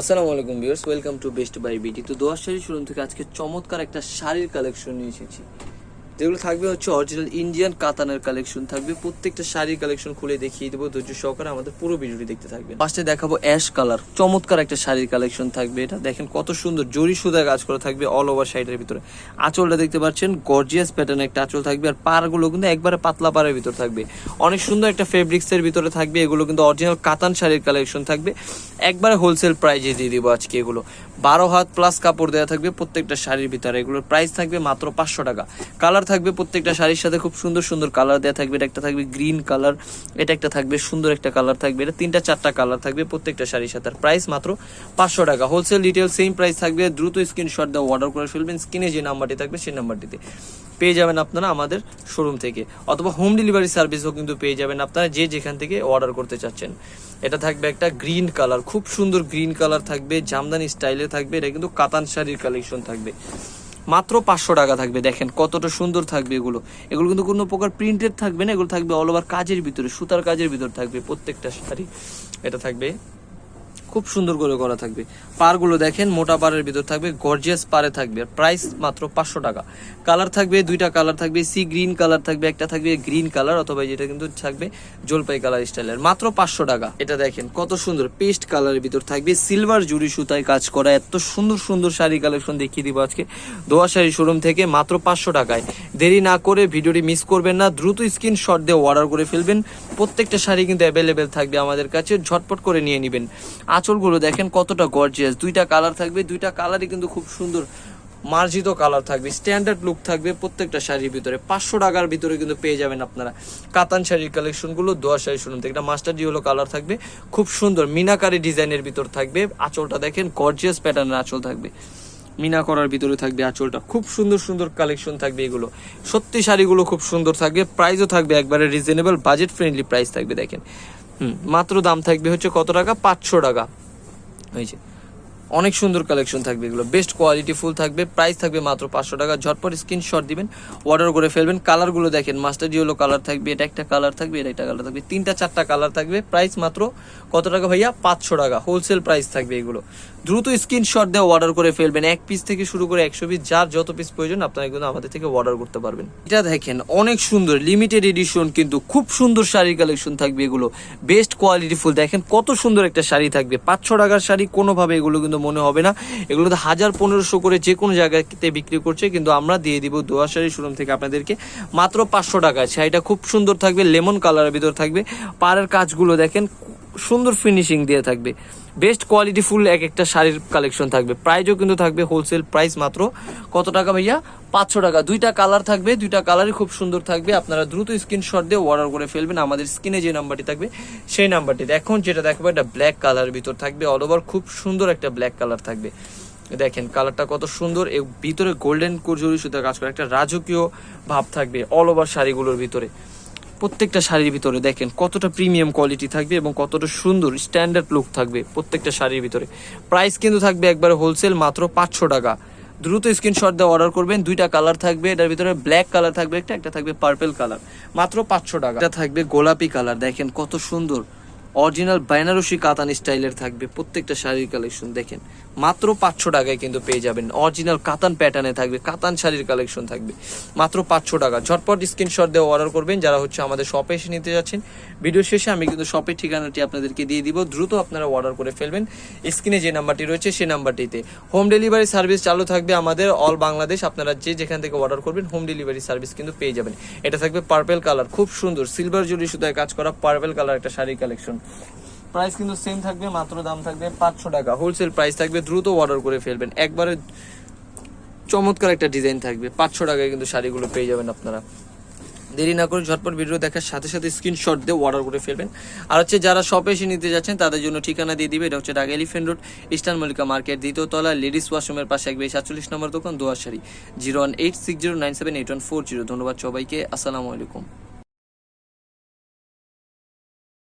আসসালামু আলাইকুম viewers, welcome to best by BT. তো দোয়ার শাড়ি শোরুম থেকে আজকে চমৎকার একটা শাড়ির কালেকশন নিয়ে এসেছি। যেগুলো থাকবে হচ্ছে অরিজিনাল ইন্ডিয়ান কাতানের কালেকশন থাকবে প্রত্যেকটা শাড়ির কালেকশন খুলে দেখিয়ে দেবো, ধৈর্য সহকারে আমাদের পুরো ভিডিওটি দেখতে থাকবে ফার্স্টে দেখাবো অ্যাশ কালার চমৎকার একটা শাড়ির কালেকশন থাকবে এটা। দেখেন কত সুন্দর জরি সুদা কাজ করা থাকবে অল ওভার শাড়ির ভিতরে। আঁচলটা দেখতে পাচ্ছেন গর্জিয়াস প্যাটার্নের একটা আঁচল থাকবে, আর পাড়গুলো কিন্তু একবারে পাতলা পাড়ের ভিতর থাকবে। অনেক সুন্দর একটা ফেব্রিক্সের ভিতরে থাকবে, এগুলো কিন্তু অরিজিনাল কাতান শাড়ির কালেকশন থাকবে। একবারে হোলসেল প্রাইজে দিয়ে দিব আজকে এগুলো। বারো হাত প্লাস কাপড় দেওয়া থাকবে প্রত্যেকটা শাড়ির ভিতরে। এগুলোর প্রাইস থাকবে মাত্র পাঁচশো টাকা। কালার থাকবে প্রত্যেকটা শাড়ির সাথে খুব সুন্দর সুন্দর কালার দেওয়া থাকবে। এটা একটা থাকবে গ্রিন কালার এটা একটা থাকবে সুন্দর একটা কালার থাকবে। এটা তিনটা চারটা কালার থাকবে প্রত্যেকটা শাড়ির সাথে। আর প্রাইস মাত্র পাঁচশো টাকা। হোলসেল ডিটেল সেম প্রাইস থাকবে। দ্রুত স্ক্রিনশট দেওয়া অর্ডার করে ফেলবেন। স্ক্রিনে যে নাম্বারটি থাকবে সেই নাম্বারটিতে পেয়ে যাবেন আপনারা আমাদের শোরুম থেকে। অথবা হোম ডেলিভারি সার্ভিসও কিন্তু পেয়ে যাবেন আপনারা যে যেখান থেকে অর্ডার করতে চাচ্ছেন। এটা থাকবে একটা গ্রিন কালার খুব সুন্দর গ্রিন কালার থাকবে, জামদানি স্টাইলে থাকবে, এটা কিন্তু কাতান শাড়ির কালেকশন থাকবে। মাত্র পাঁচশো টাকা থাকবে, দেখেন কতটা সুন্দর থাকবে এগুলো। এগুলো কিন্তু কোনো প্রকার প্রিন্টেড থাকবে না, এগুলো থাকবে অল ওভার কাজের ভিতরে, সুতার কাজের ভিতরে থাকবে প্রত্যেকটা শাড়ি। এটা থাকবে খুব সুন্দর করে করা থাকবে। পারগুলো দেখেন, মোটা পারের ভিতর থাকবে গর্জিয়াস পারে থাকবে। প্রাইস মাত্র পাঁচশো টাকা। কালার থাকবে, দুইটা কালার থাকবে, সি গ্রিন কালার থাকবে, একটা থাকবে গ্রিন কালার অথবা যেটা কিন্তু থাকবে জলপাই কালার স্টাইলের মাত্র পাঁচশো টাকা। এটা দেখেন, কত সুন্দর পেস্ট কালারের ভিতর থাকবে। সিলভার জুড়ি সুতায় কাজ করা এত সুন্দর সুন্দর শাড়ি কালেকশন দেখিয়ে দিব আজকে। দোয়া শাড়ি শোরুম থেকে মাত্র পাঁচশো টাকায়। দেরি না করে ভিডিওটি মিস করবেন না, দ্রুত স্ক্রিনশট দিয়ে অর্ডার করে ফেলবেন। প্রত্যেকটা শাড়ি কিন্তু অ্যাভেলেবেল থাকবে আমাদের কাছে। ঝটপট করে নিয়ে নেবেন। আঁচলগুলো দেখেন কতটা গর্জিয়াস দুইটা কালার থাকবে, দুইটা কালারই কিন্তু খুব সুন্দর মার্জিত কালার থাকবে স্ট্যান্ডার্ড লুক থাকবে প্রত্যেকটা শাড়ির ভিতরে। পাঁচশো টাকার ভিতরে কিন্তু পেয়ে যাবেন আপনারা। কাতান শাড়ির কালেকশনগুলো দোয়া শাড়ি শুনুন থেকে। এটা মাস্টার ডিওলো কালার থাকবে, খুব সুন্দর। মিনাকারি ডিজাইনের ভিতর থাকবে। আঁচলটা দেখেন গর্জিয়াস প্যাটার্নের আঁচল থাকবে। মিনা করার ভিতরে থাকবে আঁচলটা। খুব সুন্দর সুন্দর কালেকশন থাকবে এগুলো। সত্যি শাড়িগুলো খুব সুন্দর থাকবে। প্রাইসও থাকবে একবারে রিজনেবল বাজেট ফ্রেন্ডলি প্রাইস থাকবে, দেখেন। হুম, মাত্র দাম থাকবে হচ্ছে কত টাকা? পাঁচশো টাকা। 朋友。অনেক সুন্দর কালেকশন থাকবে এগুলো। বেস্ট কোয়ালিটি ফুল থাকবে প্রাইস থাকবে মাত্র পাঁচশো টাকা। ঝটপট স্ক্রিনশট দিবেন অর্ডার করে ফেলবেন। কালারগুলো দেখেন মাস্টার জিওলো কালার থাকবে, এটা একটা কালার থাকবে, এটা একটা কালার থাকবে। তিনটা চারটা কালার থাকবে প্রাইস মাত্র কত টাকা ভাইয়া? পাঁচশো টাকা। হোলসেল প্রাইস থাকবে এগুলো। দ্রুত স্ক্রিনশট দিয়ে অর্ডার করে ফেলবেন। এক পিস থেকে শুরু করে একশো পিস যার যত পিস প্রয়োজন, আপনারা কিন্তু আমাদের থেকে অর্ডার করতে পারবেন। এটা দেখেন, অনেক সুন্দর লিমিটেড এডিশন কিন্তু খুব সুন্দর শাড়ির কালেকশন থাকবে এগুলো। বেস্ট কোয়ালিটি ফুল, দেখেন কত সুন্দর একটা শাড়ি থাকবে। পাঁচশো টাকার শাড়ি কোনোভাবে এগুলো কিন্তু মনে হবে না। এগুলো তো হাজার পনেরোশো করে যে কোনো জায়গাতে বিক্রি করছে, কিন্তু আমরা দিয়ে দিব দোয়া শাড়ি শোরুম থেকে আপনাদেরকে মাত্র পাঁচশো টাকা শাড়িটা খুব সুন্দর থাকবে, লেমন কালারের ভিতর থাকবে। পাড়ের কাজগুলো দেখেন সুন্দর ফিনিশিং দিয়ে থাকবে। বেস্ট কোয়ালিটি ফুল এক একটা শাড়ির কালেকশন থাকবে। প্রাইসও কিন্তু থাকবে হোলসেল প্রাইস মাত্র কত টাকা ভাইয়া? পাঁচশো টাকা। দুইটা কালার থাকবে, দুইটা কালারই খুব সুন্দর থাকবে। আপনারা দ্রুত স্ক্রিনশট দিয়ে অর্ডার করে ফেলবেন। আমাদের স্ক্রিনে যে নাম্বারটি থাকবে, সেই নাম্বারটিতে এখন যেটা দেখব একটা ব্ল্যাক কালারের ভিতর থাকবে। অল ওভার খুব সুন্দর একটা ব্ল্যাক কালার থাকবে। দেখেন কালারটা কত সুন্দর। এর ভিতরে গোল্ডেন জরি সুতা কাজ করে। একটা রাজকীয় ভাব থাকবে অল ওভার শাড়িগুলোর ভিতরে। প্রত্যেকটা শাড়ির ভিতরে দেখেন কতটা প্রিমিয়াম কোয়ালিটি থাকবে এবং কতটা সুন্দর স্ট্যান্ডার্ড লুক থাকবে প্রত্যেকটা শাড়ির ভিতরে। প্রাইস কিন্তু থাকবে একবারে হোলসেল মাত্র পাঁচশো টাকা। দ্রুত স্ক্রিনশট দিয়ে অর্ডার করবেন, দুইটা কালার থাকবে, এটার ভিতরে ব্ল্যাক কালার থাকবে, একটা একটা থাকবে পার্পেল কালার মাত্র পাঁচশো টাকা। এটা থাকবে গোলাপি কালার দেখেন কত সুন্দর। অরিজিনাল বেনারসি কাতান স্টাইলের থাকবে প্রত্যেকটা শাড়ির কালেকশন দেখেন। মাত্র পাঁচশো টাকায় কিন্তু পেয়ে যাবেন। অরিজিনাল কাতান প্যাটার্নে থাকবে, কাতান শাড়ির কালেকশন থাকবে। মাত্র পাঁচশো টাকা। ঝটপট স্ক্রিনশট দিয়ে অর্ডার করবেন, যারা হচ্ছে আমাদের শপে এসে নিতে যাচ্ছেন। ভিডিও শেষে আমি কিন্তু শপের ঠিকানাটি আপনাদেরকে দিয়ে দিব। দ্রুত আপনারা অর্ডার করে ফেলবেন। স্ক্রিনে যে নাম্বারটি রয়েছে সেই নাম্বারটিতে হোম ডেলিভারি সার্ভিস চালু থাকবে আমাদের অল বাংলাদেশ আপনারা যে যেখান থেকে অর্ডার করবেন হোম ডেলিভারি সার্ভিস কিন্তু পেয়ে যাবেন। এটা থাকবে পার্পেল কালার খুব সুন্দর। সিলভার জুড়ি সুতায় কাজ করা পার্পেল কালার একটা শাড়ি কালেকশন প্রাইস কিন্তু সেম থাকবে, মাত্র দাম থাকবে পাঁচশো টাকা। হোলসেল প্রাইস থাকবে, দ্রুত অর্ডার করে ফেলবেন। একবারে চমৎকার একটা ডিজাইন থাকবে। পাঁচশো টাকায় কিন্তু শাড়িগুলো পেয়ে যাবেন আপনারা। দেরি না করে ঝটপট ভিডিও দেখার সাথে সাথে স্ক্রিনশট দিয়ে অর্ডার করে ফেলবেন। আর হচ্ছে যারা শপে এসে নিতে যাচ্ছেন, তাদের জন্য ঠিকানা দিয়ে দিবে। এটা হচ্ছে Dhaka elephant road eastern Mallika market দ্বিতীয় তলা লেডিস ওয়াশরুমের পাশে একবে সাতচল্লিশ নম্বর দোকান দোয়াশাড়ি zero one eight six zero nine seven eight one four zero ধন্যবাদ সবাইকে। আসসালামু আলাইকুম।